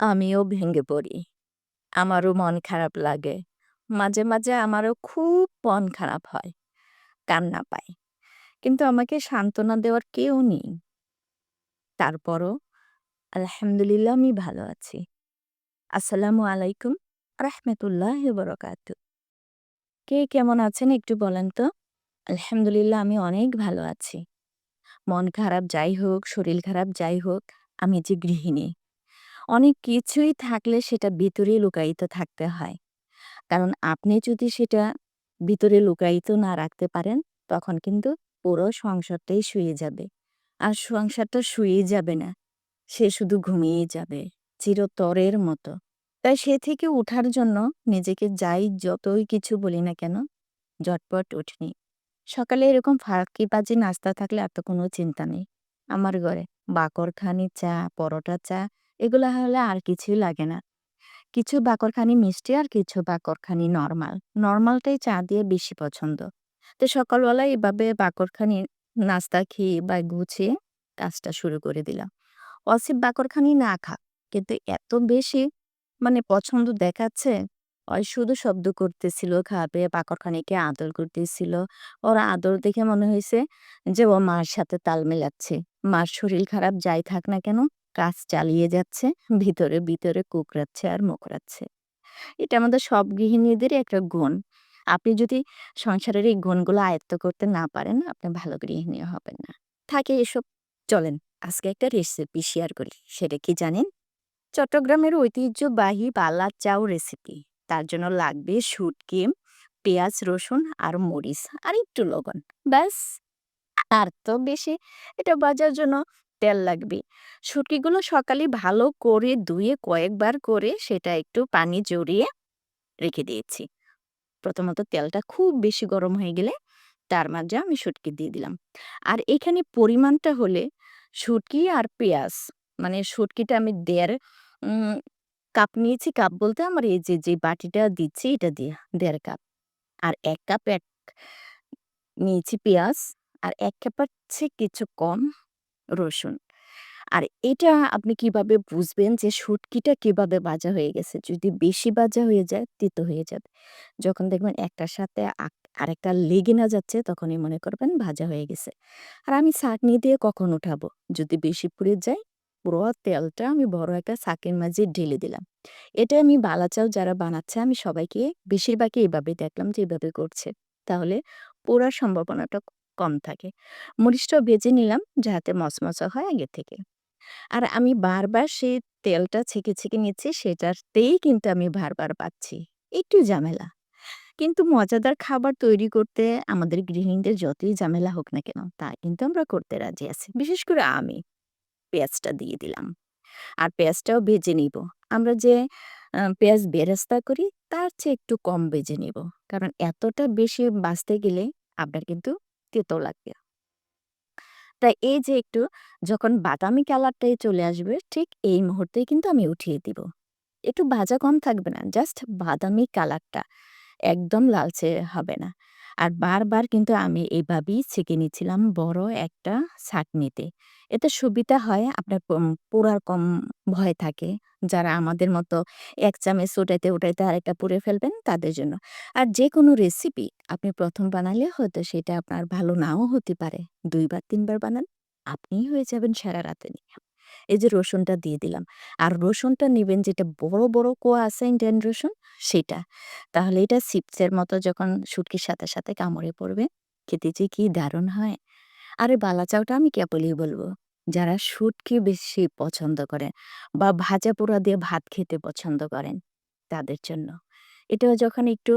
আমিও ভেঙে পড়ি। আমারও মন খারাপ লাগে। মাঝে, মাঝে আমারও খুব মন খারাপ হয়। কান্না পায়। কিন্তু আমাকে সান্ত্বনা দেওয়ার কেউ নেই। তারপরও আলহামদুলিল্লাহ আমি ভালো আছি। আসসালামু আলাইকুম রাহমাতুল্লাহি ওয়া বারাকাতুহু। কে কেমন আছেন একটু বলেন তো? আলহামদুলিল্লাহ আমি অনেক ভালো আছি। মন খারাপ যাই হোক, শরীর খারাপ যাই হোক, আমি যে গৃহিণী। অনেক কিছুই থাকলে সেটা ভিতরে লুকায়িত থাকতে হয়। কারণ আপনি যদি সেটা ভিতরে লুকায়িত না রাখতে পারেন, তখন কিন্তু পুরো সংসারটাই শুয়ে যাবে। আর সংসারটা শুয়ে যাবে না। সে শুধু ঘুমিয়েই যাবে। চিরতরের মতো। তাই সে থেকে উঠার জন্য নিজেকে যাই যতই কিছু বলি না কেন, জটপট উঠি। সকালে এরকম ফাঁকি ফাঁকিবাজি নাস্তা থাকলে আর তো কোনো চিন্তা নেই। আমার ঘরে বাকরখানি চা, পরোটা চা এগুলা হলে আর কিছুই লাগে না। কিছু বাকরখানি মিষ্টি আর কিছু বাকরখানি নরমাল। নরমালটাই চা দিয়ে বেশি পছন্দ। তো সকালবেলায় এভাবে বাকরখানি নাস্তা খেয়ে বা গুছিয়ে কাজটা শুরু করে দিলাম। অসিফ বাকরখানি না খাক, কিন্তু এত বেশি মানে পছন্দ দেখাচ্ছে, ওই শুধু শব্দ করতেছিল, খাবে, বাকরখানিকে আদর করতেছিল। ওর আদর দেখে মনে হয়েছে যে ও মার সাথে তাল মেলাচ্ছে। মার শরীর খারাপ যাই থাক না কেন, কাজ চালিয়ে যাচ্ছে, ভিতরে, ভিতরে কুকড়াচ্ছে আর মুকড়াচ্ছে। এটা আমাদের সব গৃহিণীদেরই একটা গুণ। আপনি যদি সংসারের এই গুণগুলো আয়ত্ত করতে না পারেন, আপনি ভালো গৃহিণী হবেন না। থাকে এসব। চলেন আজকে একটা রেসিপি শেয়ার করি। সেটা কি জানেন? চট্টগ্রামের ঐতিহ্যবাহী বালা চাউ রেসিপি। তার জন্য লাগবে শুটকি, পেঁয়াজ, রসুন আর মরিচ আর একটু লবণ। ব্যাস! আর তো বেশি এটা বাজার জন্য তেল লাগবে। শুটকিগুলো সকালে ভালো করে ধুয়ে কয়েকবার করে সেটা একটু পানি জড়িয়ে রেখে দিয়েছি। প্রথমত তেলটা খুব বেশি গরম হয়ে গেলে তার মাঝে আমি শুটকি দিয়ে দিলাম। আর এখানে পরিমাণটা হলে শুটকি আর পেঁয়াজ মানে শুটকিটা আমি দেড় কাপ নিয়েছি। কাপ বলতে আমার এই যে, যে বাটিটা দিচ্ছি এটা দিয়ে দেড় কাপ। আর এক কাপ এক নিয়েছি পেঁয়াজ আর এক কাপের চেয়ে কিছু কম রসুন। আর এটা আপনি কীভাবে বুঝবেন যে শুটকিটা কীভাবে ভাজা হয়ে গেছে? যদি বেশি ভাজা হয়ে যায়, তিতো হয়ে যাবে। যখন দেখবেন একটার সাথে আক আরেকটা লেগে না যাচ্ছে, তখনই মনে করবেন ভাজা হয়ে গেছে। আর আমি ছাঁকনি দিয়ে কখন উঠাবো? যদি বেশি পুড়ে যায়, পুরো তেলটা আমি বড় একটা ছাঁকির মাঝে ঢেলে দিলাম। এটা আমি বালাচাও যারা বানাচ্ছে আমি সবাইকে বেশিরভাগই এভাবে দেখলাম যে এভাবে করছে। তাহলে পোড়ার সম্ভাবনাটা কম থাকে। মরিচটাও ভেজে নিলাম যাতে মচমচা হয় আগে থেকে। আর আমি বারবার সেই তেলটা ছেঁকে, ছেঁকে নিচ্ছি সেটাতেই কিন্তু আমি বারবার পাচ্ছি। একটু ঝামেলা। কিন্তু মজাদার খাবার তৈরি করতে আমাদের গৃহিণীদের যতই ঝামেলা হোক না কেন, তা কিন্তু আমরা করতে রাজি আছি। বিশেষ করে আমি। পেঁয়াজটা দিয়ে দিলাম। আর পেঁয়াজটাও ভেজে নিব। আমরা যে পেঁয়াজ বেরেস্তা করি তার চেয়ে একটু কম ভেজে নিব। কারণ এতটা বেশি বাঁচতে গেলে আপনার কিন্তু তেতো লাগবে। তাই এই যে একটু যখন বাদামি কালারটাই চলে আসবে, ঠিক এই মুহূর্তে কিন্তু আমি উঠিয়ে দিব। একটু ভাজা কম থাকবে না, জাস্ট বাদামি কালারটা। একদম লালচে হবে না। আর বারবার কিন্তু আমি এইভাবেই ছেঁকে নিচ্ছিলাম বড় একটা ছাঁকনিতে। এতে সুবিধা হয় আপনার পোড়ার কম ভয় থাকে। যারা আমাদের মতো এক চামচ উঠাইতে, উঠাইতে আরেকটা পুড়ে ফেলবেন তাদের জন্য। আর যে কোনো রেসিপি আপনি প্রথম বানালে হয়তো সেটা আপনার ভালো নাও হতে পারে। ২ বার ৩ বানান, আপনিই হয়ে যাবেন সেরা রাঁধুনি। এই যে রসুনটা দিয়ে দিলাম। আর রসুনটা নেবেন যেটা বড়, বড় কোয়া আছে ইন্ডিয়ান রসুন, সেটা। তাহলে এটা চিপসের মতো যখন শুটকির সাথে, সাথে কামড়ে পড়বে, খেতে যে কি দারুণ হয়! আর বালা চাউটা আমি কেবলই বলব যারা শুটকি বেশি পছন্দ করেন বা ভাজা পোড়া দিয়ে ভাত খেতে পছন্দ করেন, তাদের জন্য। এটা যখন একটু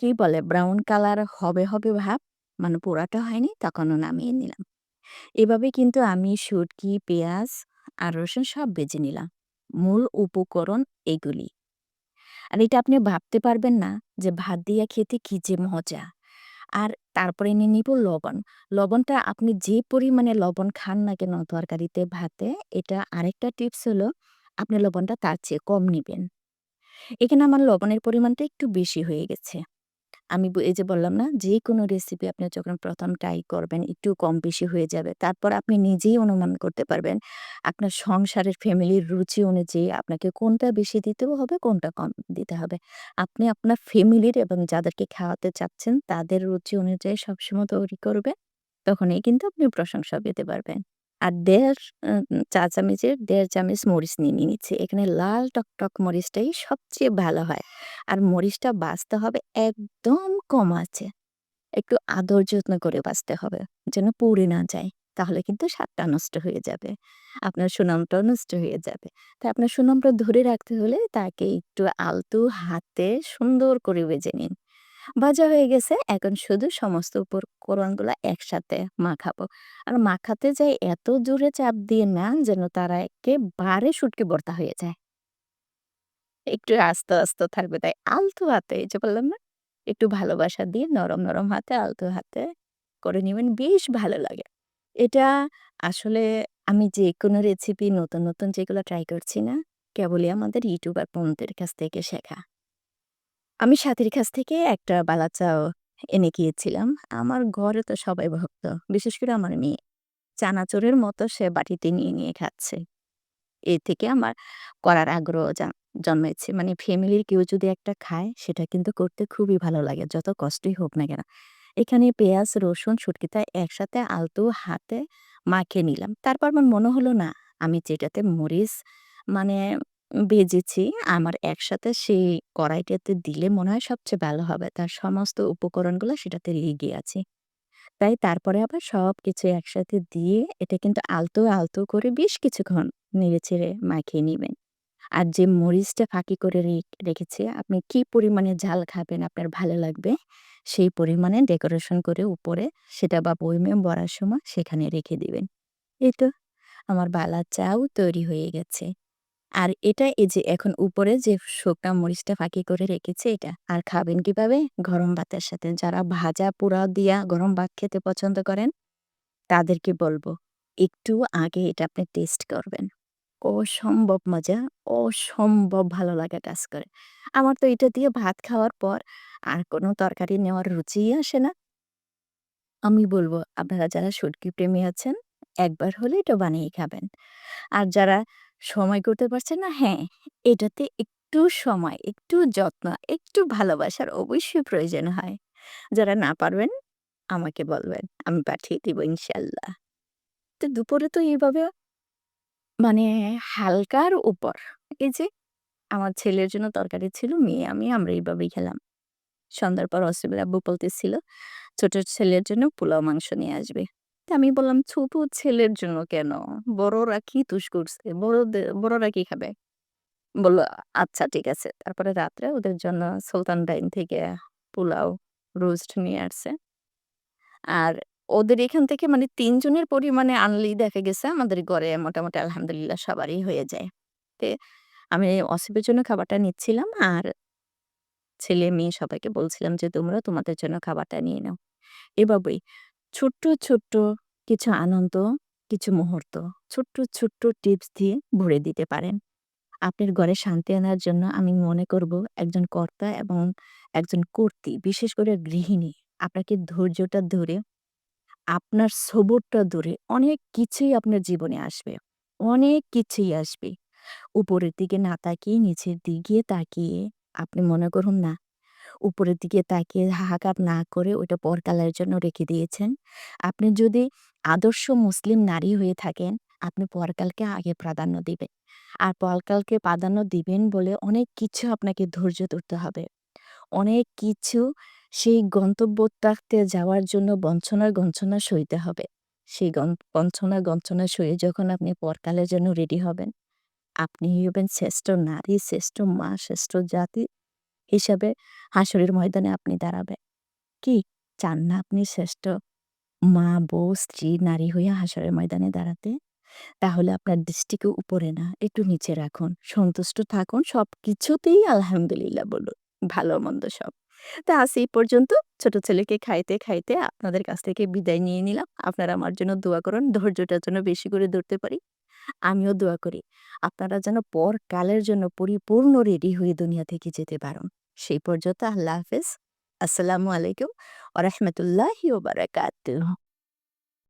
কি বলে ব্রাউন কালার হবে, হবে ভাব, মানে পোড়াটা হয়নি, তখনও নামিয়ে নিলাম। এভাবে কিন্তু আমি শুটকি, পেঁয়াজ আর রসুন সব ভেজে নিলাম। মূল উপকরণ এগুলি। আর এটা আপনি ভাবতে পারবেন না যে ভাত দিয়া খেতে কি যে মজা! আর তারপরে নিয়ে নিব লবণ। লবণটা আপনি যে পরিমাণে লবণ খান না কেন তরকারিতে, ভাতে, এটা আরেকটা টিপস হলো আপনি লবণটা তার চেয়ে কম নিবেন। এখানে আমার লবণের পরিমাণটা একটু বেশি হয়ে গেছে। আমি এই যে বললাম না, যেকোনো রেসিপি আপনি যখন প্রথম ট্রাই করবেন, একটু কম বেশি হয়ে যাবে। তারপর আপনি নিজেই অনুমান করতে পারবেন, আপনার সংসারের ফ্যামিলির রুচি অনুযায়ী আপনাকে কোনটা বেশি দিতে হবে, কোনটা কম দিতে হবে। আপনি আপনার ফ্যামিলির এবং যাদেরকে খাওয়াতে চাচ্ছেন, তাদের রুচি অনুযায়ী সবসময় তৈরি করবেন। তখনই কিন্তু আপনি প্রশংসা পেতে পারবেন। আর দেড় চা চামচের দেড় চামচ মরিচ নিয়ে নিয়ে নিচ্ছি। এখানে লাল টকটক মরিচটাই সবচেয়ে ভালো হয়। আর মরিচটা বাঁচতে হবে একদম কম আছে একটু আদর যত্ন করে বাঁচতে হবে, যেন পুড়ে না যায়। তাহলে কিন্তু স্বাদটা নষ্ট হয়ে যাবে। আপনার সুনামটাও নষ্ট হয়ে যাবে। তাই আপনার সুনামটা ধরে রাখতে হলে তাকে একটু আলতু হাতে সুন্দর করে বেজে নিন। ভাজা হয়ে গেছে, এখন শুধু সমস্ত উপকরণগুলা একসাথে মাখাবো। আর মাখাতে যাই এত জোরে চাপ দিয়েন না যেন তারা একেবারে শুটকি ভর্তা হয়ে যায়। একটু আস্তে, আস্তে থাকবে তাই আলতো হাতে এই যে বললাম না? একটু ভালোবাসা দিয়ে নরম, নরম হাতে আলতো হাতে করে নেবেন বেশ ভালো লাগে। এটা আসলে আমি যেকোনো রেসিপি নতুন, নতুন যেগুলো ট্রাই করছি না, কেবলই আমাদের ইউটিউবার বোনদের কাছ থেকে শেখা। আমি সাথীর কাছ থেকে একটা বালা চাও এনে গিয়েছিলাম। আমার ঘরে তো সবাই ভক্ত। বিশেষ করে আমার মেয়ে। চানাচুরের মতো সে বাটিতে নিয়ে, নিয়ে খাচ্ছে। এ থেকে আমার করার আগ্রহ জন্মেছে। মানে ফ্যামিলির কেউ যদি একটা খায়, সেটা কিন্তু করতে খুবই ভালো লাগে, যত কষ্টই হোক না কেন। এখানে পেঁয়াজ, রসুন, শুটকিটা একসাথে আলতো হাতে মাখিয়ে নিলাম। তারপর আমার মনে হলো না, আমি যেটাতে মরিচ মানে ভেজেছি, আমার একসাথে সেই কড়াইটাতে দিলে মনে হয় সবচেয়ে ভালো হবে। তার সমস্ত উপকরণগুলো সেটাতে লেগে আছে। তাই তারপরে আবার সবকিছু একসাথে দিয়ে এটা কিন্তু আলতো, আলতো করে বেশ কিছুক্ষণ নেড়েচেড়ে মাখিয়ে নিবেন। আর যে মরিচটা ফাঁকি করে রে রেখেছি, আপনি কি পরিমাণে ঝাল খাবেন, আপনার ভালো লাগবে, সেই পরিমাণে ডেকোরেশন করে উপরে সেটা বা বয়মে ভরার সময় সেখানে রেখে দিবেন। এই তো আমার বালা চাও তৈরি হয়ে গেছে। আর এটা এই যে এখন উপরে যে শুকনা মরিচটা ফাঁকি করে রেখেছে এটা। আর খাবেন কীভাবে? গরম ভাতের সাথে। যারা ভাজা পোড়া দিয়া গরম ভাত খেতে পছন্দ করেন, তাদেরকে বলব একটু আগে এটা আপনি টেস্ট করবেন। অসম্ভব মজা, অসম্ভব ভালো লাগা কাজ করে। আমার তো এটা দিয়ে ভাত খাওয়ার পর আর কোনো তরকারি নেওয়ার রুচিই আসে না। আমি বলব আপনারা যারা শুটকি প্রেমী আছেন, একবার হলে এটা বানিয়ে খাবেন। আর যারা সময় করতে পারছেন না, হ্যাঁ, এটাতে একটু সময়, একটু যত্ন, একটু ভালোবাসার অবশ্যই প্রয়োজন হয়। যারা না পারবেন, আমাকে বলবেন। আমি পাঠিয়ে দিব ইনশাল্লাহ। তো দুপুরে তো এইভাবে মানে হালকার উপর এই যে আমার ছেলের জন্য তরকারি ছিল, মেয়ে আমি আমরা এইভাবেই খেলাম। সন্ধ্যার পর অসিবের আব্বু বলতেছিল, ছোট ছেলের জন্য পোলাও মাংস নিয়ে আসবে। আমি বললাম, ছোট ছেলের জন্য কেন? বড়রা কি দোষ করছে? বড়দের বড়রা কি খাবে? বলল, আচ্ছা ঠিক আছে। তারপরে রাত্রে ওদের জন্য সুলতান ডাইন থেকে পোলাও, রোস্ট নিয়ে আসছে। আর ওদের এখান থেকে মানে ৩ জনের পরিমাণে আনলেই দেখা গেছে আমাদের ঘরে মোটামুটি আলহামদুলিল্লাহ সবারই হয়ে যায়। তে আমি অসিবের জন্য খাবারটা নিচ্ছিলাম আর ছেলে-মেয়ে সবাইকে বলছিলাম যে, "তোমরা তোমাদের জন্য খাবারটা নিয়ে নাও।" এভাবেই ছোট্ট, ছোট্ট কিছু আনন্দ, কিছু মুহূর্ত, ছোট্ট, ছোট্ট টিপস দিয়ে ভরে দিতে পারেন। আপনার ঘরে শান্তি আনার জন্য আমি মনে করব একজন কর্তা এবং একজন কর্ত্রী, বিশেষ করে গৃহিণী, আপনাকে ধৈর্যটা ধরে, আপনার সবুরটা ধরে অনেক কিছুই আপনার জীবনে আসবে। অনেক কিছুই আসবে। উপরের দিকে না তাকিয়ে নিচের দিকে তাকিয়ে আপনি মনে করুন না, উপরের দিকে তাকিয়ে হাহাকার না করে ওইটা পরকালের জন্য রেখে দিয়েছেন। আপনি যদি আদর্শ মুসলিম নারী হয়ে থাকেন, আপনি পরকালকে আগে প্রাধান্য দিবেন। আর পরকালকে প্রাধান্য দিবেন বলে অনেক কিছু আপনাকে ধৈর্য ধরতে হবে। অনেক কিছু সেই গন্তব্য তাকতে যাওয়ার জন্য বঞ্চনা গঞ্চনা সইতে হবে। সেই বঞ্চনা গঞ্চনা সয়ে যখন আপনি পরকালের জন্য রেডি হবেন, আপনি হবেন শ্রেষ্ঠ নারী, শ্রেষ্ঠ মা, শ্রেষ্ঠ জাতি হিসাবে হাশরের ময়দানে আপনি দাঁড়াবেন। কি চান না আপনি শ্রেষ্ঠ মা, বউ, স্ত্রী, নারী হয়ে হাশরের ময়দানে দাঁড়াতে? তাহলে আপনার দৃষ্টিকে উপরে না, একটু নিচে রাখুন। সন্তুষ্ট থাকুন, সবকিছুতেই আলহামদুলিল্লাহ বলুন। ভালো-মন্দ সব। তা আজ এই পর্যন্ত ছোট ছেলেকে খাইতে, খাইতে আপনাদের কাছ থেকে বিদায় নিয়ে নিলাম। আপনারা আমার জন্য দোয়া করুন, ধৈর্যটার জন্য বেশি করে ধরতে পারি। আমিও দোয়া করি, আপনারা যেন পরকালের জন্য পরিপূর্ণ রেডি হয়ে দুনিয়া থেকে যেতে পারেন। সেই পর্যন্ত আল্লাহ হাফেজ। আসসালামু আলাইকুম ওয়া রাহমাতুল্লাহি ওয়া বারাকাতুহু।